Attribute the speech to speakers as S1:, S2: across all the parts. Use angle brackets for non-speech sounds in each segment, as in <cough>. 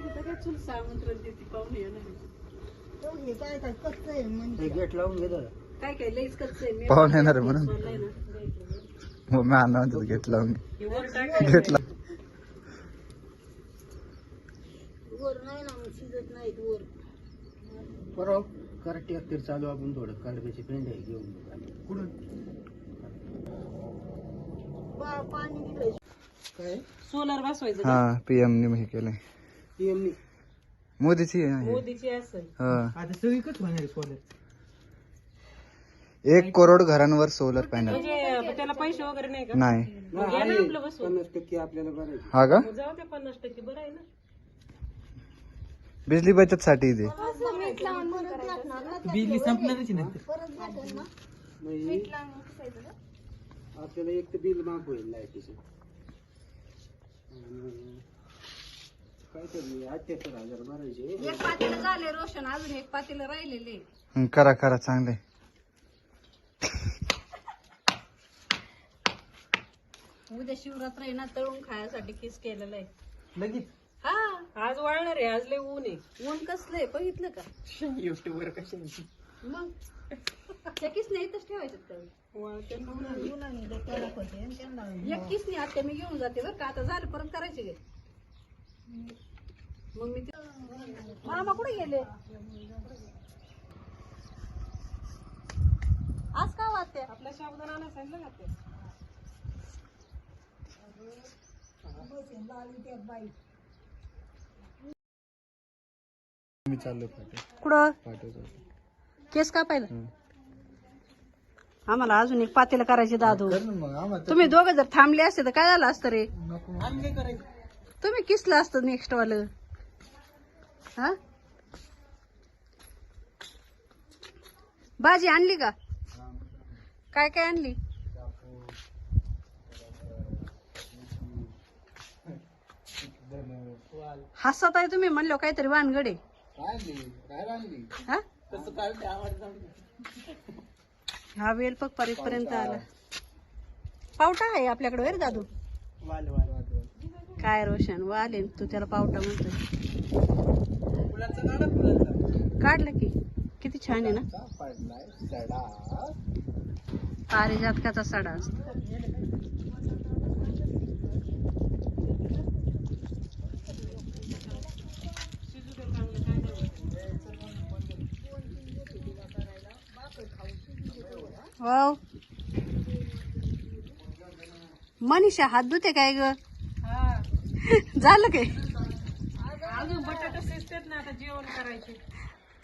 S1: तिथं काय चुलचं आमंत्रण देते पाहुणे येणार आहे.
S2: तो हे काय काय कच्चं आहे म्हणजे
S3: हे गेट लावून घे दादा
S1: काय काय लईच कच्चं आहे. मी
S4: पाहुणे येणार आहे म्हणून. मग मी आणला म्हणतो घेत लावून.
S1: हे टाकायचं.
S4: घेतला
S2: वर नाही ना मग शिजत नाहीत वर.
S3: बरोबर कराटे अखेर चालू आपण थोडं. कडब्याची पेंड आहे घेऊन कुठून?
S2: बा पाणी दिलंय
S3: काय?
S1: सोलर बसवायचं?
S4: हा पीएम ने हे केलंय.
S3: पीएम
S4: मोदीची आहे. हे.
S1: मोदीची असेल.
S4: हा.
S3: आता सगळीकच होणार सोलर
S4: एक करोड घरांवर सोलर पॅनल
S1: म्हणजे त्याला पैसे वगैरे नाही का?
S4: नाही.
S1: मग घ्या ना आपलं बसवून.
S3: पन्नास टक्के आपल्याला भरायचे
S4: हा का?
S1: मग जाऊ त्या पन्नास टक्के बरं आहे ना.
S4: बिजली बचत साठी ते.
S3: बिजली संपणारच आपल्याला एक तर बिल माफ होईल लाईटीचं आणि काहीतरी अठ्ठ्याहत्तर हजार भरायचे
S1: एक पातेलं झाले रोशन अजून एक पातेलं राहिलेले.
S4: हं, करा करा चांगले.
S1: उद्या शिवरात्र आहे ना तळून खाण्यासाठी किस केलेलं आहे.
S3: लगेच?
S1: हा. आज वाळणार आहे आज लय ऊन आहे. ऊन कसलंय बघितलं का?
S3: युट्यूबवर कशाची?
S1: मग? त्या किसने इथंच ठेवायचं का
S2: मुलांनी ते कडक होते आणि त्यांना
S1: एक किसने आता मी घेऊन जाते बरं का आता झालं परत करायचे गे मग मी ते- मामा कुठे गेले? आज का वाटते आपल्या आणायला सांगितलं का ते
S4: मी चाललो पाटे
S1: कुठं?
S4: पाठवतो
S1: केस का पाहिलं? आम्हाला अजून एक पातेलं करायचे दादू. तुम्ही दोघं जर थांबले असते तर काय झालं असतं रे?
S4: नको.
S3: आम्ही काय करायचं
S1: तुम्ही किसलं असतं नेक्स्ट वालं? हा? भाजी आणली का? काय काय आणली? हसत आहे तुम्ही म्हणलो काहीतरी वानगडे. हा? हा वेल पग पर्यंत आला. पावटा आहे आपल्याकडे दादू? काय रोशन वाले तू त्याला पावटा म्हणतोय. छान आहे ना?
S3: का पडलाय सडा
S1: पारिजातकाचा सडा असतो. वाव. मनीषा हात धुते काय ग? <laughs> झालं काय?
S2: अजून बटाटा शिजतात ना आता जेवण करायचे.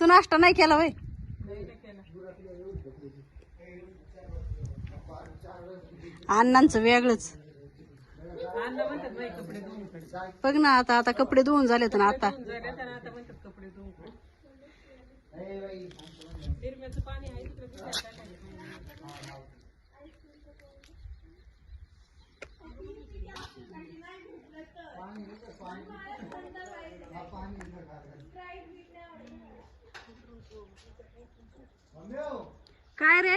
S1: तू नाश्ता नाही केला वय? अण्णांचं वेगळंच. बघ ना आता आता कपडे धुवून झालेत ना आता.
S2: धुवून कपडे धुवून
S1: काय रे?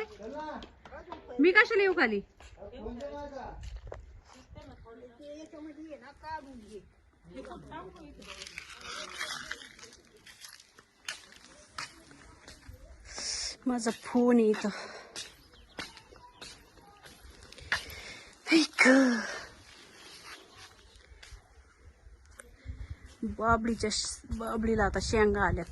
S1: मी कशाला येऊ खाली? माझा फोन येत बाबडीच्या बाबडीला आता शेंगा आल्यात.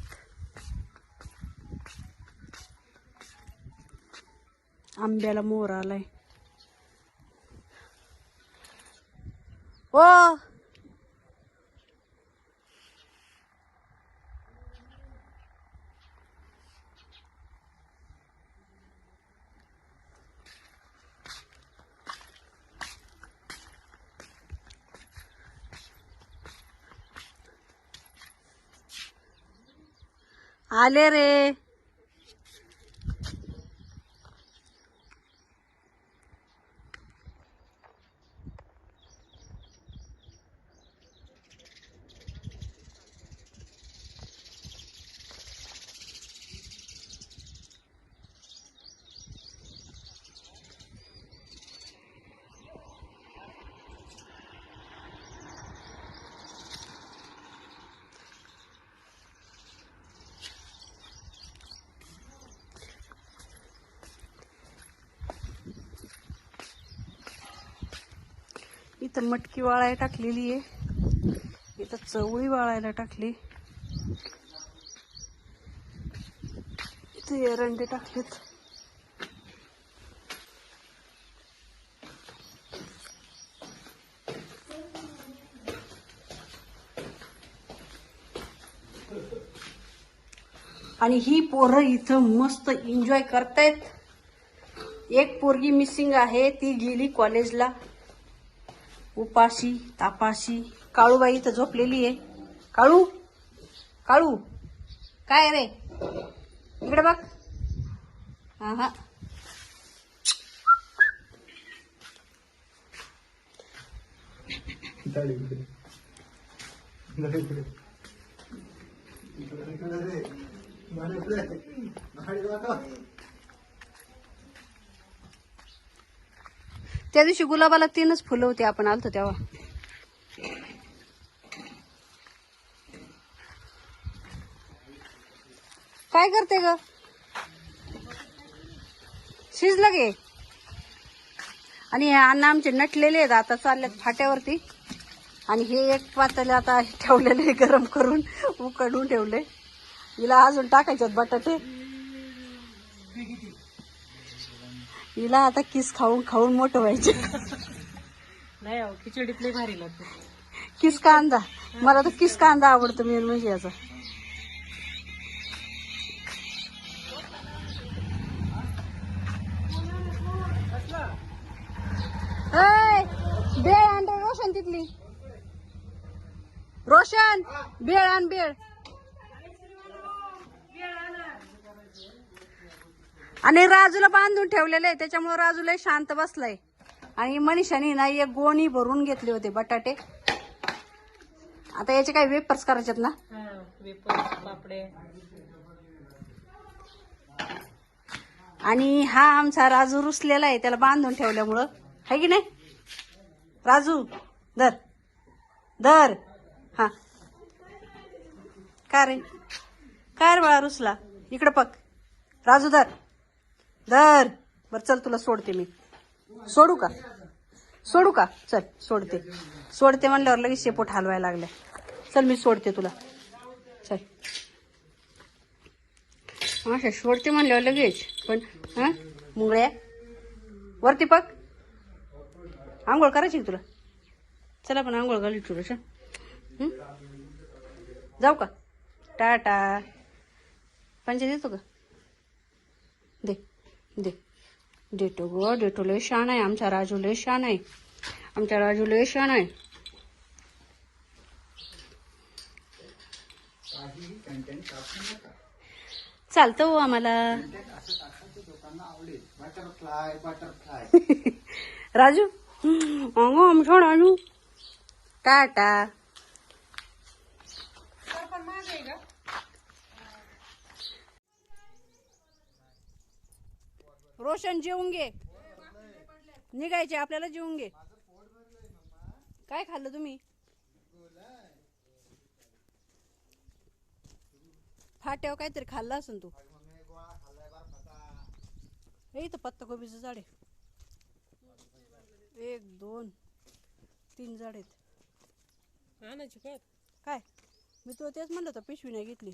S1: आंब्याला मोर आलाय ओ आले रे इथं मटकी वाळायला टाकलेली आहे. इथं चवळी वाळायला टाकली. इथे एरंडे टाकलेत. आणि ही पोरं इथं मस्त एन्जॉय करतायत. एक पोरगी मिसिंग आहे ती गेली कॉलेजला उपाशी तापाशी. काळूबाई तर झोपलेली आहे. काळू काळू. काय रे? इकडे बघ. हा हा त्या दिवशी गुलाबाला तीनच फुलं होती आपण आलतो तेव्हा. काय करते ग? शिजलं गे आणि हे अन्न आमचे नटलेले आहेत आता चाललेत फाट्यावरती. आणि हे एक पातेले आता ठेवलेले गरम करून उकडून ठेवले हिला अजून टाकायच्यात बटाटे. हिला आता किस खाऊन खाऊन मोठं व्हायचे.
S2: नाही अहो खिचडीत लई भारी लागते.
S1: किस कांदा? मला तर किस कांदा आवडतो मेन म्हणजे याचा. ऐ, बेळ आण रे रोशन तिथली. रोशन बेळ आण बेळ. आणि राजूला बांधून ठेवलेलं आहे. त्याच्यामुळे राजूला शांत बसलाय. आणि मनीषाने ना एक गोणी भरून घेतले होते बटाटे. आता याचे काही वेपर्स करायचेत ना?
S2: हा
S1: आणि हा आमचा राजू रुसलेला आहे त्याला बांधून ठेवल्यामुळं. है की नाही? राजू धर. धर. हा. का रे? काय रे बाळा रुसला? इकडं पक राजू धर. धर. बर चल तुला सोडते मी. सोडू का? सोडू का? चल सोडते. सोडते म्हणल्यावर लगेच शेपोट हलवायला लागले चल मी सोडते तुला. चल. अच्छा सोडते म्हणल्यावर लगेच. पण हा? मुंगळ्या? वरती पक. आंघोळ करायची तुला? चला पण आंघोळ घाली थोडस जाऊ का? टाटा. पंचायत देतो का? दे. दे. देतो ग देतो लय शान आहे आमचा राजू लय शान आहे. आमचा राजू लय शान आहे. चालतं हो आम्हाला.
S3: बटरफ्लाय बटरफ्लाय <laughs>
S1: राजू अगं आमचा राजू. टाटा. रोशन जेवून घे. निघायचे आपल्याला जेवून घे. काय खाल्लं तुम्ही? फाट्यावर काहीतरी खाल्लं असेल तू. हे इथं पत्ताकोबीचं झाड आहे. एक दोन तीन झाड आहेत.
S2: आणायची काय?
S1: काय? मी तुला तेच म्हणलं होतं पिशवी नाही घेतली.